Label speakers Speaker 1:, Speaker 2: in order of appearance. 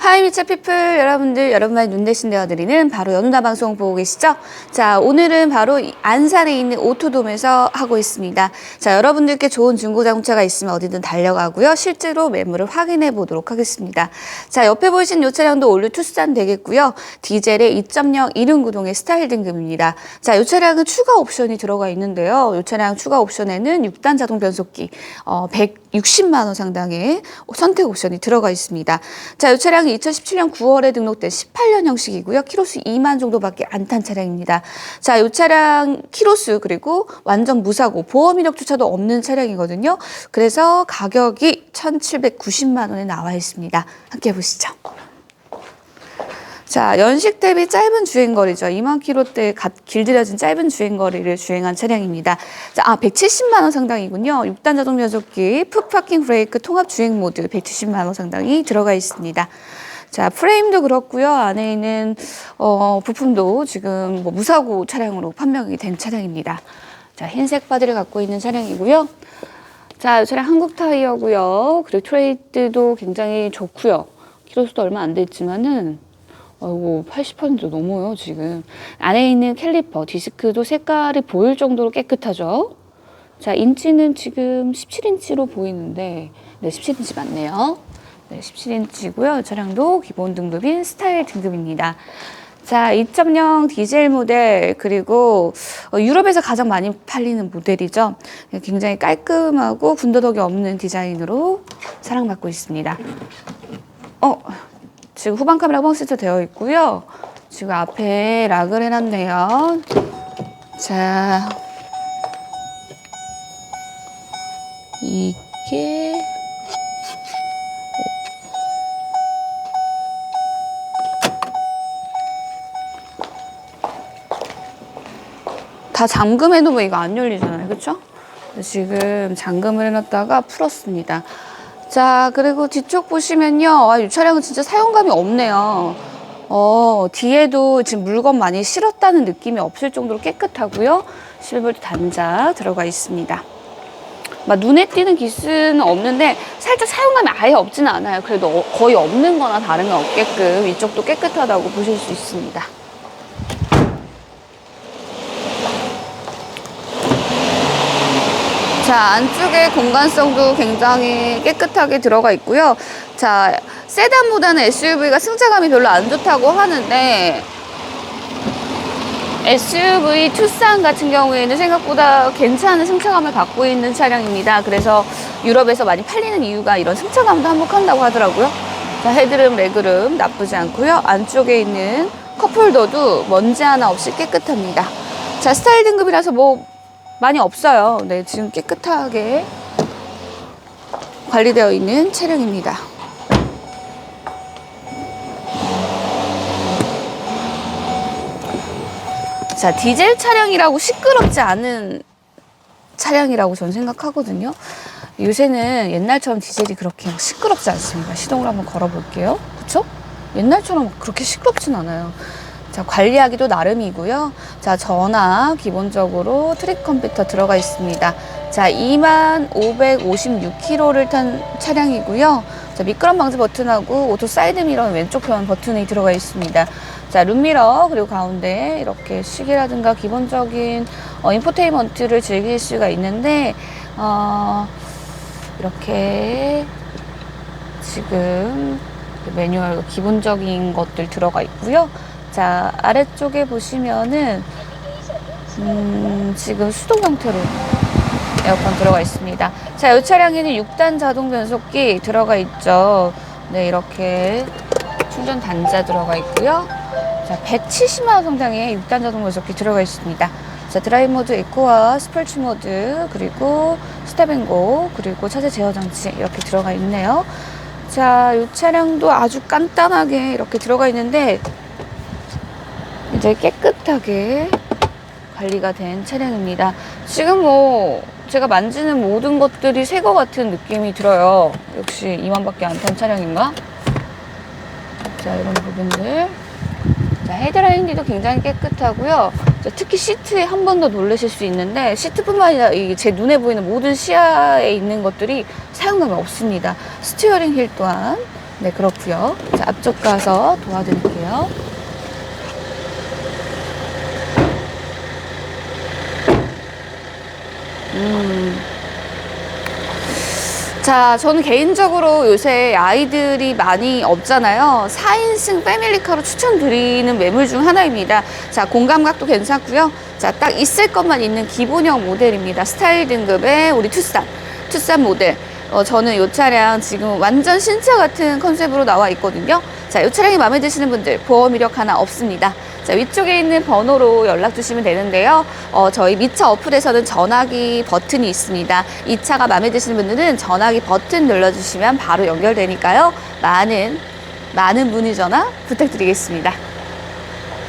Speaker 1: 하이미차 피플 여러분들 여러분만의 눈 대신 되어드리는 바로 연우다 방송 보고 계시죠? 자 오늘은 바로 이 안산에 있는 오토돔에서 하고 있습니다. 자 여러분들께 좋은 중고 자동차가 있으면 어디든 달려가고요. 실제로 매물을 확인해 보도록 하겠습니다. 자 옆에 보이신 이 차량도 올류 투싼 되겠고요. 디젤의 2.0 이륜구동의 스타일 등급입니다. 자이 차량은 추가 옵션이 들어가 있는데요. 이 차량 추가 옵션에는 6단 자동 변속기 어, 160만 원 상당의 선택 옵션이 들어가 있습니다. 자, 이 차량은 2017년 9월에 등록된 18년 형식이고요. 키로수 2만 정도밖에 안 탄 차량입니다. 자, 이 차량 키로수 그리고 완전 무사고 보험 이력조차도 없는 차량이거든요. 그래서 가격이 1,790만 원에 나와 있습니다. 함께 보시죠. 자, 연식 대비 짧은 주행 거리죠. 2만 킬로대 갓 길들여진 짧은 주행 거리를 주행한 차량입니다. 자, 아, 170만 원 상당이군요. 6단 자동 변속기, 풋파킹 브레이크 통합 주행 모드 170만 원 상당이 들어가 있습니다. 자, 프레임도 그렇고요. 안에 있는 어, 부품도 지금 뭐 무사고 차량으로 판명이 된 차량입니다. 자, 흰색 바디를 갖고 있는 차량이고요. 자, 이 차량 한국 타이어고요. 그리고 트레이드도 굉장히 좋고요. 키로수도 얼마 안 됐지만은 아이고 80% 넘어요 지금. 안에 있는 캘리퍼 디스크도 색깔이 보일 정도로 깨끗하죠? 자 인치는 지금 17인치로 보이는데 네 17인치 맞네요. 네 17인치고요. 차량도 기본 등급인 스타일 등급입니다. 자 2.0 디젤 모델 그리고 어, 유럽에서 가장 많이 팔리는 모델이죠. 굉장히 깔끔하고 군더더기 없는 디자인으로 사랑받고 있습니다. 어 지금 후방 카메라 뻥 세트 되어 있고요. 지금 앞에 락을 해놨네요. 자, 이게 다 잠금해놓으면 이거 안 열리잖아요, 그렇죠? 지금 잠금을 해놨다가 풀었습니다. 자, 그리고 뒤쪽 보시면요. 아, 이 차량은 진짜 사용감이 없네요. 어, 뒤에도 지금 물건 많이 실었다는 느낌이 없을 정도로 깨끗하고요. 실버트 단자 들어가 있습니다. 막 눈에 띄는 기스는 없는데 살짝 사용감이 아예 없지는 않아요. 그래도 어- 거의 없는 거나 다름이 없게끔 이쪽도 깨끗하다고 보실 수 있습니다. 자, 안쪽에 공간성도 굉장히 깨끗하게 들어가 있고요. 자, 세단보다는 SUV가 승차감이 별로 안 좋다고 하는데 SUV 투싼 같은 경우에는 생각보다 괜찮은 승차감을 갖고 있는 차량입니다. 그래서 유럽에서 많이 팔리는 이유가 이런 승차감도 한몫한다고 하더라고요. 자, 헤드룸, 레그룸 나쁘지 않고요. 안쪽에 있는 컵홀더도 먼지 하나 없이 깨끗합니다. 자, 스타일 등급이라서 뭐 많이 없어요. 네, 지금 깨끗하게 관리되어 있는 차량입니다. 자, 디젤 차량이라고 시끄럽지 않은 차량이라고 저는 생각하거든요. 요새는 옛날처럼 디젤이 그렇게 시끄럽지 않습니다. 시동을 한번 걸어볼게요. 그쵸? 옛날처럼 그렇게 시끄럽진 않아요. 자, 관리하기도 나름이고요. 자, 전화 기본적으로 트랙 컴퓨터 들어가 있습니다. 자, 2556km를 탄 차량이고요. 자, 미끄럼 방지 버튼하고 오토 사이드 미러 왼쪽 편 버튼이 들어가 있습니다. 자, 룸미러 그리고 가운데 이렇게 시계라든가 기본적인 어, 인포테인먼트를 즐길 수가 있는데 어, 이렇게 지금 매뉴얼 기본적인 것들 들어가 있고요. 자, 아래쪽에 보시면은, 음, 지금 수동 형태로 에어컨 들어가 있습니다. 자, 이 차량에는 6단 자동 변속기 들어가 있죠. 네, 이렇게 충전 단자 들어가 있고요. 자, 170만원 상당의 6단 자동 변속기 들어가 있습니다. 자, 드라이브 모드 에코와 스펄츠 모드, 그리고 스탑앤고, 그리고 차세 제어 장치 이렇게 들어가 있네요. 자, 이 차량도 아주 간단하게 이렇게 들어가 있는데, 이제 깨끗하게 관리가 된 차량입니다. 지금 뭐 제가 만지는 모든 것들이 새 거 같은 느낌이 들어요. 역시 2만밖에 안 탄 차량인가? 자 이런 부분들. 자 헤드라인도 굉장히 깨끗하고요. 자, 특히 시트에 한 번 더 놀라실 수 있는데 시트뿐만 아니라 이제 눈에 보이는 모든 시야에 있는 것들이 사용감이 없습니다. 스티어링 휠 또한 네, 그렇고요. 자, 앞쪽 가서 도와드릴게요. 음. 자, 저는 개인적으로 요새 아이들이 많이 없잖아요. 4인승 패밀리카로 추천드리는 매물 중 하나입니다. 자, 공감각도 괜찮고요. 자, 딱 있을 것만 있는 기본형 모델입니다. 스타일 등급의 우리 투싼, 투싼 모델. 어, 저는 이 차량 지금 완전 신차 같은 컨셉으로 나와 있거든요. 자, 이 차량이 마음에 드시는 분들 보험 이력 하나 없습니다. 자, 위쪽에 있는 번호로 연락 주시면 되는데요. 어, 저희 미차 어플에서는 전화기 버튼이 있습니다. 이 차가 마음에 드시는 분들은 전화기 버튼 눌러주시면 바로 연결되니까요. 많은, 많은 문의 전화 부탁드리겠습니다.